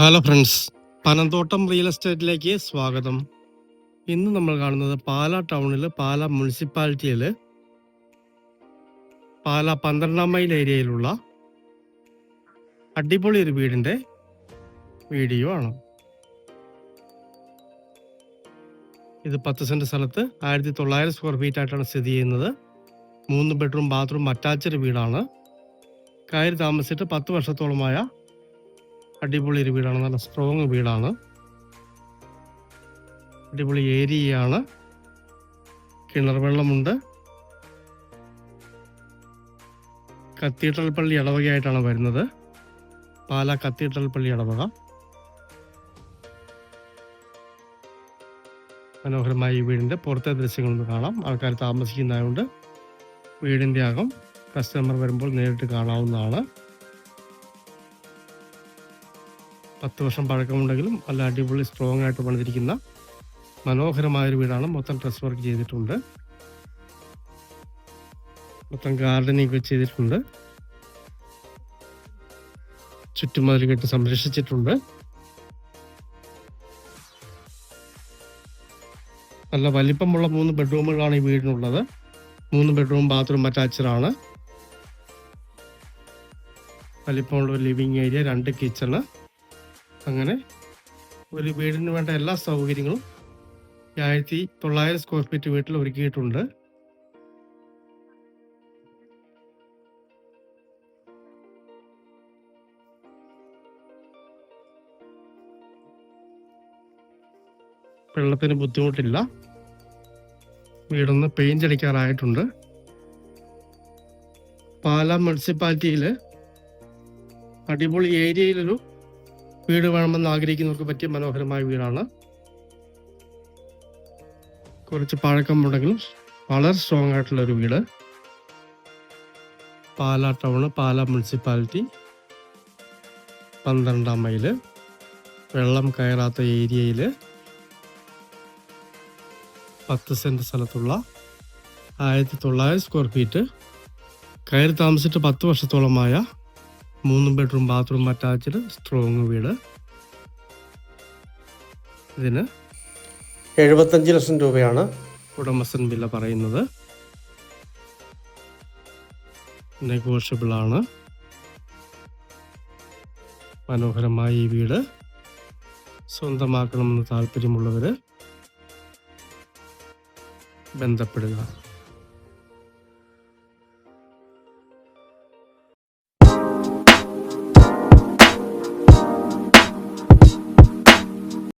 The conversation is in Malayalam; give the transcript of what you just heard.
ഹലോ ഫ്രണ്ട്സ് പനന്തോട്ടം റിയൽ എസ്റ്റേറ്റിലേക്ക് സ്വാഗതം. ഇന്ന് നമ്മൾ കാണുന്നത് പാല ടൗണിൽ പാല മുനിസിപ്പാലിറ്റിയിൽ പാല പന്ത്രണ്ടാം മൈൽ ഏരിയയിലുള്ള അടിപൊളി ഒരു വീടിന്റെ വീഡിയോ ആണ്. ഇത് പത്ത് സെന്റ് സ്ഥലത്ത് ആയിരത്തി തൊള്ളായിരം സ്ക്വയർ ഫീറ്റ് ആയിട്ടാണ് സ്ഥിതി ചെയ്യുന്നത്. മൂന്ന് ബെഡ്റൂം ബാത്റൂം അറ്റാച്ച്ഡ് വീടാണ്. കയറി താമസിച്ചിട്ട് പത്ത് വർഷത്തോളമായ അടിപൊളി ഒരു വീടാണ്. നല്ല സ്ട്രോങ് വീടാണ്. അടിപൊളി ഏരിയയാണ്. കിണർ വെള്ളമുണ്ട്. കത്തീഡ്രൽ പള്ളി ഇടവകയായിട്ടാണ് വരുന്നത്. പാല കത്തീഡ്രൽ പള്ളി ഇടവക മനോഹരമായ ഈ വീടിന്റെ പുറത്തെ ദൃശ്യങ്ങളൊന്ന് കാണാം. ആൾക്കാർ താമസിക്കുന്നതായതുകൊണ്ട് വീടിന്റെ അകം കസ്റ്റമർ വരുമ്പോൾ നേരിട്ട് കാണാവുന്നതാണ്. പത്ത് വർഷം പഴക്കമുണ്ടെങ്കിലും നല്ല അടിപൊളി സ്ട്രോങ് ആയിട്ട് പണിതിരിക്കുന്ന മനോഹരമായൊരു വീടാണ്. മൊത്തം ഡ്രസ് വർക്ക് ചെയ്തിട്ടുണ്ട്. മൊത്തം ഗാർഡനിങ് ഒക്കെ ചെയ്തിട്ടുണ്ട്. ചുറ്റുമതിൽ കെട്ട് സംരക്ഷിച്ചിട്ടുണ്ട്. നല്ല വലിപ്പമുള്ള മൂന്ന് ബെഡ്റൂമുകളാണ് ഈ വീടിനുള്ളത്. മൂന്ന് ബെഡ്റൂം ബാത്റൂം അറ്റാച്ചഡാണ് വലിപ്പമുള്ള ലിവിങ് ഏരിയ രണ്ട് കിച്ചണ് അങ്ങനെ ഒരു വീടിന് വേണ്ട എല്ലാ സൗകര്യങ്ങളും ഈ ആയിരത്തി തൊള്ളായിരം സ്ക്വയർ ഫീറ്റ് വീട്ടിൽ ഒരുക്കിയിട്ടുണ്ട്. വെള്ളത്തിന് ബുദ്ധിമുട്ടില്ല. വീടൊന്ന് പെയിന്റ് അടിക്കാറായിട്ടുണ്ട്. പാലാ മുനിസിപ്പാലിറ്റിയിൽ അടിപൊളി ഏരിയയിലൊരു വീട് വേണമെന്ന് ആഗ്രഹിക്കുന്നവർക്ക് പറ്റിയ മനോഹരമായ വീടാണ്. കുറച്ച് പഴക്കമുണ്ടെങ്കിലും വളരെ സ്ട്രോങ് ആയിട്ടുള്ള ഒരു വീട്. Pala town Pala municipality. പന്ത്രണ്ടാം മൈൽ. വെള്ളം കയറാത്ത ഏരിയയിൽ പത്ത് സെന്റ് സ്ഥലത്തുള്ള ആയിരത്തി തൊള്ളായിരം സ്ക്വയർ ഫീറ്റ് കയറി താമസിച്ചിട്ട് പത്ത് വർഷത്തോളമായ മൂന്ന് ബെഡ്റൂം ബാത്റൂം അറ്റാച്ച്ഡ് സ്ട്രോങ് വീട്. ഇതിന് എഴുപത്തഞ്ച് ലക്ഷം രൂപയാണ് ഉടമസ്ഥൻ വില പറയുന്നത്. നെഗോഷ്യബിൾ ആണ്. മനോഹരമായ ഈ വീട്. സ്വന്തമാക്കണമെന്ന് താല്പര്യമുള്ളവർ ബന്ധപ്പെടുക.